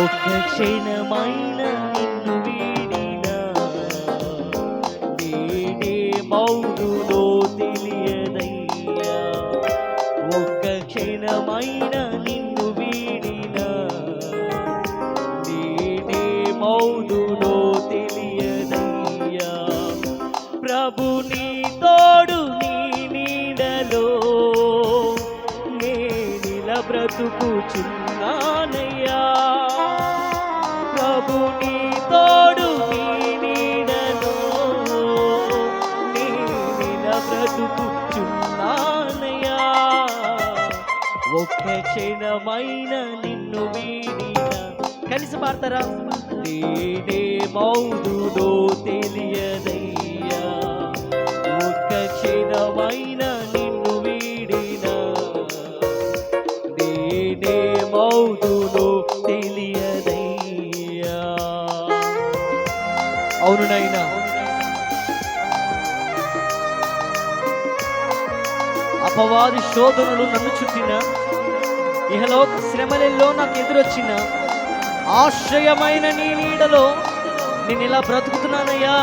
ఒక్క క్షణమైన నిన్ను వీడినా నేనే మౌనులో తెలియదయ్యా. ఒక్క క్షణమైన నిన్ను వీడినా నేనే మౌనులో తెలియదయ్యా. ప్రభు నీ తోడు నీ నీడలో నేనిల బ్రతుకుచున్నా. ఒక్క క్షణమైన నిన్ను వీడిన. కలిసి పాడతారా? నేనే మౌదుడో తెలియ అవును నైనా అపవాది శోధనలు నన్ను చుట్టిన ఇహలోక శ్రమలలో నాకు ఎదురొచ్చిన ఆశ్రయమైన నీ నీడలో నేను ఇలా బ్రతుకుతున్నానయ్యా.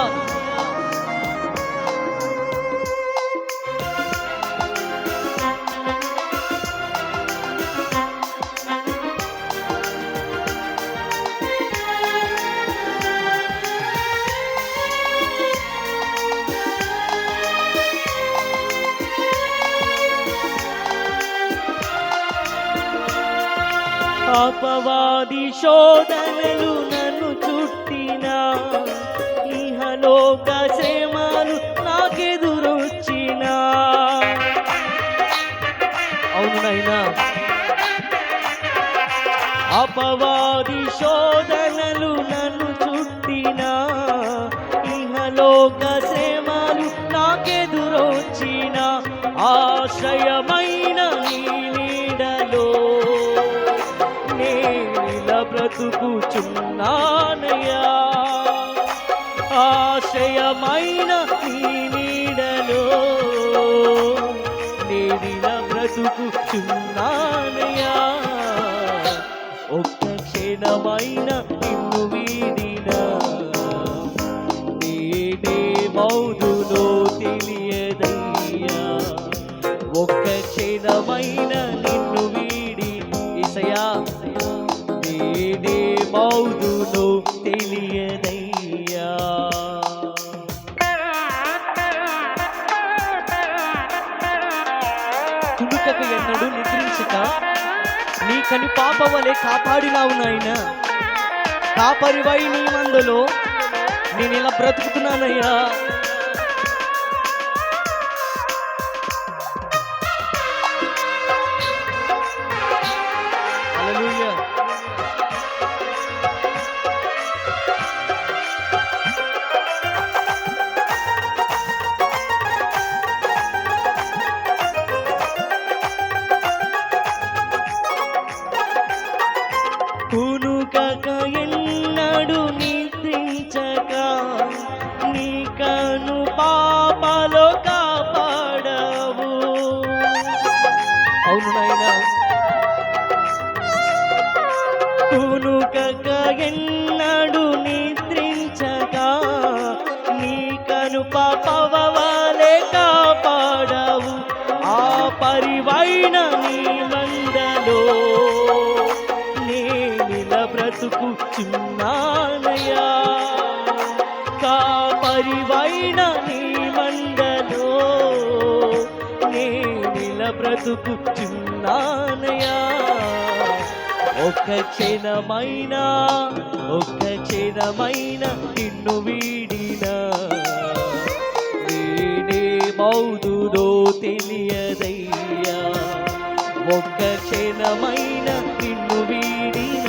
అపవాది శోధనలు నన్ను చుట్టిన. ఇహలోక శ్రమలు నాకెదురొచ్చిన. అవును అపవాది శోధనలు నన్ను చుట్టిన. ఇహలోక శ్రమలు నాకెదురొచ్చిన. ఆశ్రయమ నేనిల బ్రతుకుచున్నానయ్యా ఆశయమైన నీ నీడలో నేడిన బ్రతుకుచున్నానయ్యా. ఒక్క క్షణమైన నిన్ను వీడిన నేనే మౌదులో తెలియదయ్యా. ఒక్క క్షణమైన మౌదులో తెలియదయ్యా కునుకకు ఎన్నడు నిద్రించక నీ కని పాప వలె కాపాడినావు నాయన కాపరివై నీ మందులో నేను ఇలా బ్రతుకుతున్నానయ్యా అవును నాయనా కునుకక ఎన్నడు నిద్రించక నీ కను పాపవలే కాపాడవు. ఆ పరివైన నీ మందలో నేనిల బ్రతుకు చిన్నానయా కా పరివైన బ్రతుకుచున్నానయా ఒక క్షణమైనా ఒక క్షణమైన నిన్ను వీడిన. నేనే మౌదుడో తెలియదయ్యా. ఒక క్షణమైన నిన్ను వీడిన.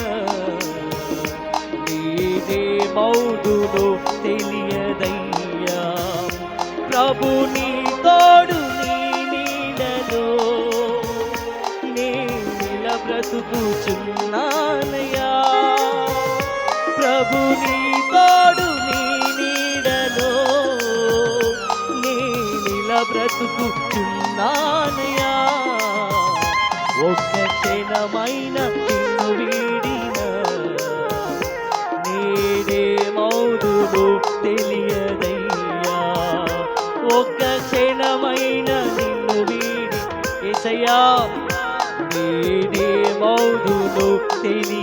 నేనే మౌదుడో తెలియదయ్యా. ప్రభుని నిల ప్రభు నీ తోడు నీ నీడలో నేనిలా బ్రతుకుచున్నానయ్యా. ఒక్క క్షణమైన నిన్ను వీడిన నేనే మౌదును తెలియదయ్యా. ఒక్క క్షణమైన నిన్ను వీడి ఎసయా నేనే మౌదును తెలియదయ్యా